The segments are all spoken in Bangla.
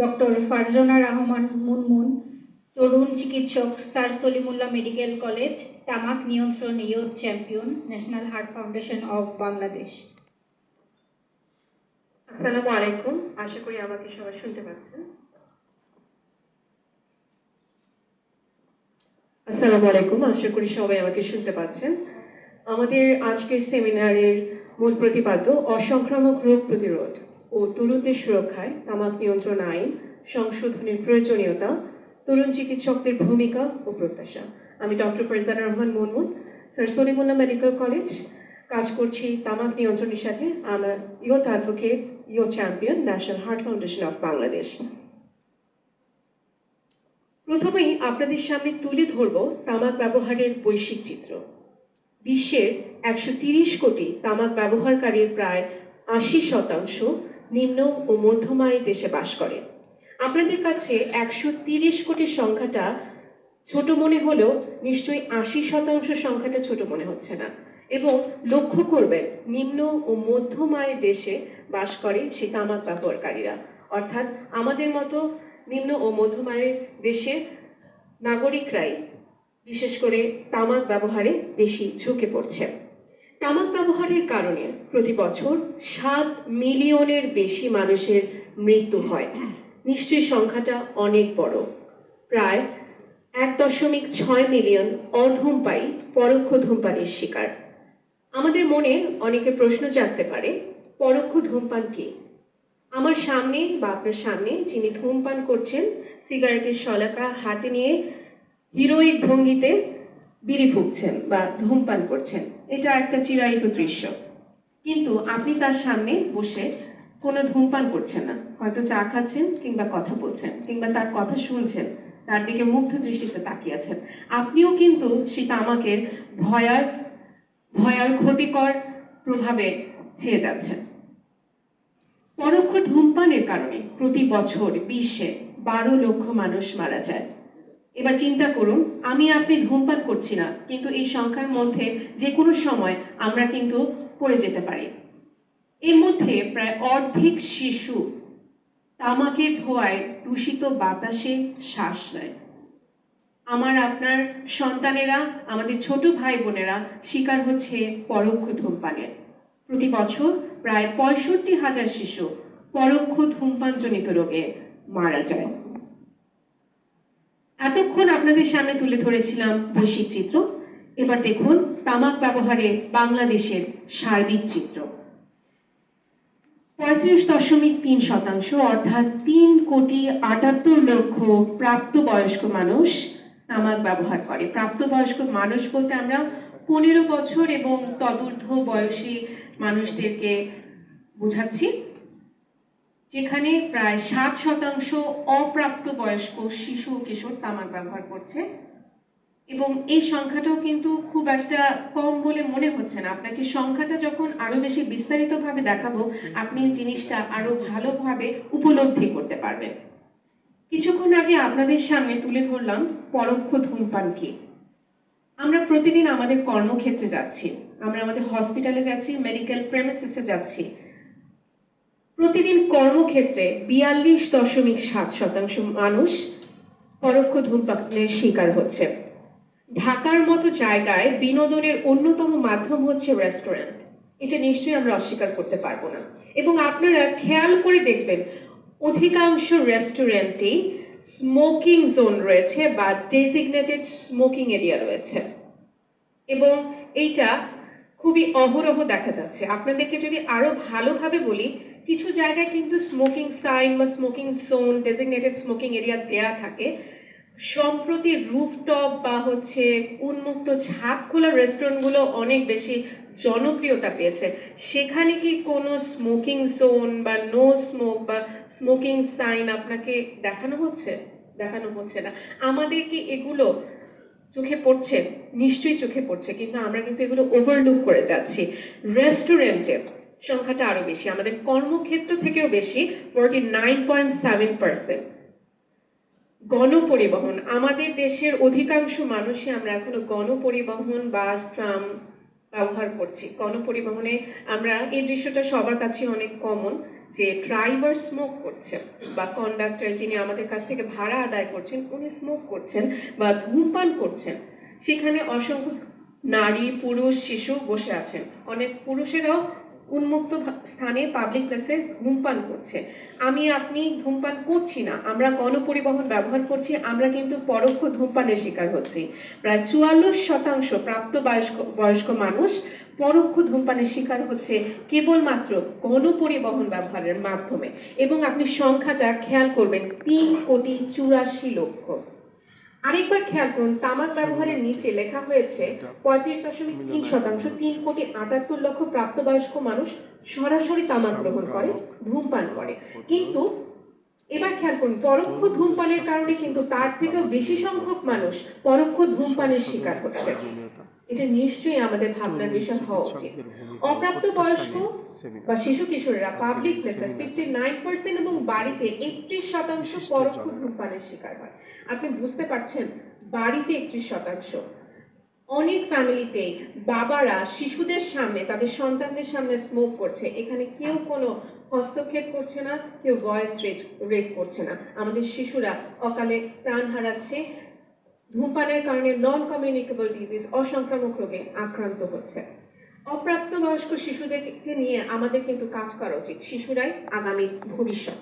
ডক্টর ফারজানা রহমান মুনমুন, তরুণ চিকিৎসক স্যার সলিমুল্লাহ মেডিকেল কলেজ, তামাক নিয়ন্ত্রণ youth champion, national heart foundation of Bangladesh. আসসালামু আলাইকুম। আশা করি আমাকে সবাই শুনতে পাচ্ছেন। আসসালামু আলাইকুম। আশা করি সবাই আমাকে শুনতে পাচ্ছেন। আমাদের আজকের সেমিনারের মূল প্রতিপাদ্য, অসংক্রামক রোগ প্রতিরোধ। ও তরুণদের সুরক্ষায় তামাক নিয়ন্ত্রণ আইন, সংশোধনের প্রয়োজনীয়তা, তরুণ চিকিৎসকদের ভূমিকা ও প্রত্যাশা। আমি doctor Farzana Rahman Munmun, sir Salimullah medical college. কাজ করছি তামাক নিয়ন্ত্রণের সাথে আমরা youth advocate youth champion national heart foundation of Bangladesh. প্রথমেই আপনাদের সামনে তুলে ধরব তামাক ব্যবহারের বৈশ্বিক চিত্র। বিশ্বের একশো কোটি তামাক ব্যবহারকারীর প্রায় আশি শতাংশ নিম্ন ও মধ্যম আয়ের দেশে বাস করে। আপনাদের কাছে একশো তিরিশ কোটির সংখ্যাটা ছোট মনে হলেও নিশ্চয়ই আশি শতাংশ সংখ্যাটা ছোট মনে হচ্ছে না। এবং লক্ষ্য করবেন, নিম্ন ও মধ্যম আয়ের দেশে বাস করে সেই তামাক ব্যবহারকারীরা। অর্থাৎ আমাদের মতো নিম্ন ও মধ্যম আয়ের দেশে নাগরিকরাই বিশেষ করে তামাক ব্যবহারে বেশি ঝুঁকে পড়ছে। তামাক ব্যবহারের কারণে প্রতি বছর সাত মিলিয়নের বেশি মানুষের মৃত্যু হয়। নিশ্চয়ই সংখ্যাটা অনেক বড়। প্রায় এক দশমিক ছয় মিলিয়ন অধূমপায়ী পরোক্ষ ধূমপানের শিকার। আমাদের মনে অনেকে প্রশ্ন জাগতে পারে, পরোক্ষ ধূমপান কি? আমার সামনে বা আপনার সামনে যিনি ধূমপান করছেন, সিগারেটের শলাকা হাতে নিয়ে হিরোইক ভঙ্গিতে বিড়ি ফুঁকছেন বা ধূমপান করছেন। এটা একটা চিরায়িত দৃশ্য। কিন্তু আপনি তার সামনে বসে কোনো ধূমপান করছেন না। হয়তো চা খাচ্ছেন কিংবা কথা বলছেন কিংবা তার কথা শুনছেন, তার দিকে মুগ্ধ দৃষ্টিতে তাকিয়ে আছেন। আপনিও কিন্তু সেই তামাকের ভয়ার ভয়ার ক্ষতিকর প্রভাবে ছেয়ে যাচ্ছেন। পরোক্ষ ধূমপানের কারণে প্রতি বছর বিশ্বে বারো লক্ষ মানুষ মারা যায়। এবার চিন্তা করুন, আমি আপনি ধূমপান করছি না, কিন্তু এই সংখ্যার মধ্যে যে কোনো সময় আমরা কিন্তু পড়ে যেতে পারি। এর মধ্যে প্রায় অর্ধেক শিশু তামাকের ধোঁয়ায় দূষিত বাতাসে শ্বাস নেয়। আমার আপনার সন্তানেরা, আমাদের ছোট ভাই বোনেরা শিকার হচ্ছে পরোক্ষ ধূমপানের প্রতি বছর প্রায় পঁয়ষট্টি হাজার শিশু পরোক্ষ ধূমপানজনিত রোগে মারা যায়। এতক্ষণ আপনাদের সামনে তুলে ধরেছিলাম বৈশ্বিক চিত্র। এবার দেখুন তামাক ব্যবহারে বাংলাদেশের সার্বিক চিত্র। পঁয়ত্রিশ দশমিক তিন শতাংশ, অর্থাৎ তিন কোটি আটাত্তর লক্ষ প্রাপ্তবয়স্ক মানুষ তামাক ব্যবহার করে। প্রাপ্তবয়স্ক মানুষ বলতে আমরা পনেরো বছর এবং তদূর্ধ্ব বয়সী মানুষদেরকে বোঝাচ্ছি। যেখানে প্রায় সাত শতাংশ অপ্রাপ্ত বয়স্ক শিশু ও কিশোর তামাক ব্যবহার করছে। এবং এই সংখ্যাটাও কিন্তু খুব একটা কম বলে মনে হচ্ছে না। আপনাকে সংখ্যাটা যখন আরও বেশি বিস্তারিতভাবে দেখাবো, আপনি জিনিসটা আরও ভালোভাবে উপলব্ধি করতে পারবেন। কিছুক্ষণ আগে আপনাদের সামনে তুলে ধরলাম পরোক্ষ ধূমপান কি। আমরা প্রতিদিন আমাদের কর্মক্ষেত্রে যাচ্ছি। আমরা আমাদের হসপিটালে যাচ্ছি মেডিকেল প্রেমিসিসে যাচ্ছি। প্রতিদিন কর্মক্ষেত্রে বিয়াল্লিশ দশমিক সাত শতাংশ মানুষ পরোক্ষ ধূমপানের শিকার হচ্ছে। ঢাকার মতো জায়গায় বিনোদনের অন্যতম মাধ্যম হচ্ছে রেস্টুরেন্ট। এটা নিশ্চয়ই আমরা অস্বীকার করতে পারব না। এবং আপনারা খেয়াল করে দেখবেন, অধিকাংশ রেস্টুরেন্টেই স্মোকিং জোন রয়েছে বা ডেজিগনেটেড স্মোকিং এরিয়া রয়েছে। এবং এইটা খুবই অহরহ দেখা যাচ্ছে। আপনাদেরকে যদি আরও ভালোভাবে বলি কিছু জায়গায় কিন্তু স্মোকিং সাইন বা smoking zone designated smoking area দেয়া থাকে। সম্প্রতি রুফটপ বা হচ্ছে উন্মুক্ত ছাদ খোলা রেস্টুরেন্টগুলো অনেক বেশি জনপ্রিয়তা পেয়েছে। সেখানে কি কোনো স্মোকিং জোন বা নো স্মোক বা স্মোকিং সাইন আপনাকে দেখানো হচ্ছে? দেখানো হচ্ছে না। আমাদের কি এগুলো চোখে পড়ছে? নিশ্চয়ই চোখে পড়ছে, কিন্তু আমরা কিন্তু এগুলো ওভারলুক করে যাচ্ছি। রেস্টুরেন্টে সংখ্যাটা আরও বেশি। আমাদের কর্মক্ষেত্র থেকেও বেশি forty nine point seven percent গণপরিবহন, আমাদের দেশের অধিকাংশ মানুষই আমরা এখনও গণপরিবহন বাস ট্রাম ব্যবহার করছি। গণপরিবহনে আমরা, এই দৃশ্যটা সবার কাছে অনেক কমন যে ড্রাইভার স্মোক করছেন বা কন্ডাক্টর যিনি আমাদের কাছ থেকে ভাড়া আদায় করছেন, উনি স্মোক করছেন বা ধূমপান করছেন। সেখানে অসংখ্য নারী, পুরুষ, শিশু বসে আছেন। অনেক পুরুষেরাও উন্মুক্ত স্থানে পাবলিক প্লেসে ধূমপান করছে। আমি, আপনি ধূমপান করছি না, আমরা গণপরিবহন ব্যবহার করছি, আমরা কিন্তু পরোক্ষ ধূমপানের শিকার হচ্ছি। প্রায় চুয়াল্লিশ শতাংশ প্রাপ্ত বয়স্ক বয়স্ক মানুষ পরোক্ষ ধূমপানের শিকার হচ্ছে কেবলমাত্র গণপরিবহন ব্যবহারের মাধ্যমে। এবং আপনি সংখ্যাটা খেয়াল করবেন, তিন কোটি চুরাশি লক্ষ। আরেকবার খেয়াল করুন, তামাক ব্যবহারের নিচে লেখা হয়েছে পঁয়ত্রিশ দশমিক তিন শতাংশ, তিন কোটি আটাত্তর লক্ষ প্রাপ্তবয়স্ক মানুষ সরাসরি তামাক গ্রহণ করে, ধূমপান করে। কিন্তু এবার খেয়াল করুন পরোক্ষ ধূমপানের কারণে কিন্তু তার থেকেও বেশি সংখ্যক মানুষ পরোক্ষ ধূমপানের শিকার হচ্ছে। এটা। নিশ্চয়ই আমাদের ভাবনার বিষয় হওয়া উচিত। অপ্রাপ্ত বয়স্ক বা শিশু কিশোরেরা পাবলিক প্লেসে ফিফটি নাইন পার্সেন্ট এবং বাড়িতে একত্রিশ শতাংশ পরোক্ষ ধূমপানের শিকার হয়। আপনি বুঝতে পারছেন বাড়িতে একত্রিশ শতাংশ। অনেক ফ্যামিলিতে বাবারা শিশুদের সামনে তাদের সন্তানদের সামনে স্মোক করছে। এখানে কেউ কোনো হস্তক্ষেপ করছে না, কেউ ভয়েস রেজ রেজ করছে না। আমাদের শিশুরা অকালে প্রাণ হারাচ্ছে। ধূমপানের কারণে নন কমিউনিকেবল ডিজিজ অসংক্রামক রোগে আক্রান্ত হচ্ছে। অপ্রাপ্তবয়স্ক শিশুদেরকে নিয়ে আমাদের কিন্তু কাজ করা উচিত। শিশুরাই আগামী ভবিষ্যৎ।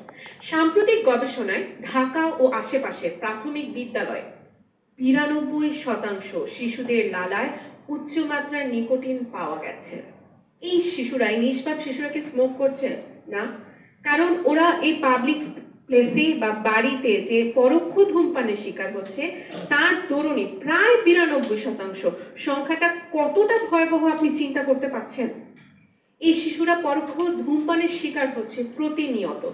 সাম্প্রতিক গবেষণায় ঢাকা ও আশেপাশে প্রাথমিক বিদ্যালয় বিরানব্বই শতাংশ শিশুদের লালায় উচ্চমাত্রার নিকোটিন পাওয়া গেছে। এই শিশুরাই, নিষ্পাপ শিশুরা কি স্মোক করছে? না? কারণ ওরা এই পাবলিক প্লেসে বা বাড়িতে যে পরোক্ষ ধূমপানের শিকার হচ্ছে, তার দরুনে প্রায় বিরানব্বই শতাংশ। সংখ্যাটা কতটা ভয়াবহ আপনি চিন্তা করতে পারছেন? এই শিশুরা পরোক্ষ ধূমপানের শিকার হচ্ছে প্রতিনিয়ত।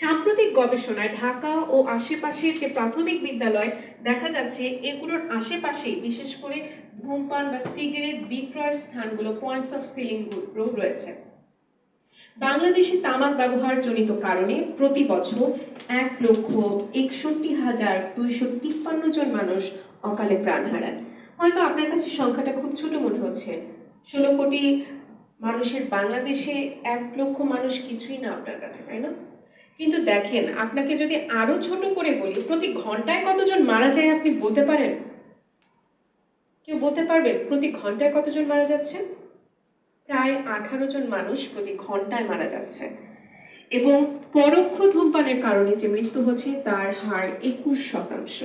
সাম্প্রতিক গবেষণায় ঢাকা ও আশেপাশের যে প্রাথমিক বিদ্যালয়, দেখা যাচ্ছে এগুলোর আশেপাশে বিশেষ করে ধূমপান বা সিগারেট বিক্রয়ের স্থানগুলো পয়েন্টস অফ সিলিং রয়েছে। বাংলাদেশে তামাক ব্যবহার জনিত কারণে প্রতি বছর এক লক্ষ একষট্টি হাজার দুইশো তিপ্পান্ন জন মানুষ অকালে প্রাণ হারান হয়তো আপনার কাছে সংখ্যাটা খুব ছোট মনে হচ্ছে। ষোলো কোটি মানুষের বাংলাদেশে এক লক্ষ মানুষ কিছুই না আপনার কাছে, তাই না? কিন্তু দেখেন, আপনাকে যদি আরও ছোট করে বলি, প্রতি ঘন্টায় কতজন মারা যায় আপনি বলতে পারেন? কেউ বলতে পারবেন প্রতি ঘন্টায় কতজন মারা যাচ্ছে প্রায় আঠারো জন মানুষ প্রতি ঘন্টায় মারা যাচ্ছে। এবং পরোক্ষ ধূমপানের কারণে যে মৃত্যু হচ্ছে, তার হার একুশ শতাংশ।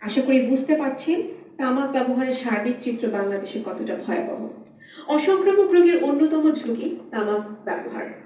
আশা করি বুঝতে পারছেন, তামাক ব্যবহারের সার্বিক চিত্র বাংলাদেশে কতটা ভয়াবহ। অসংক্রামক রোগের অন্যতম ঝুঁকি তামাক ব্যবহার।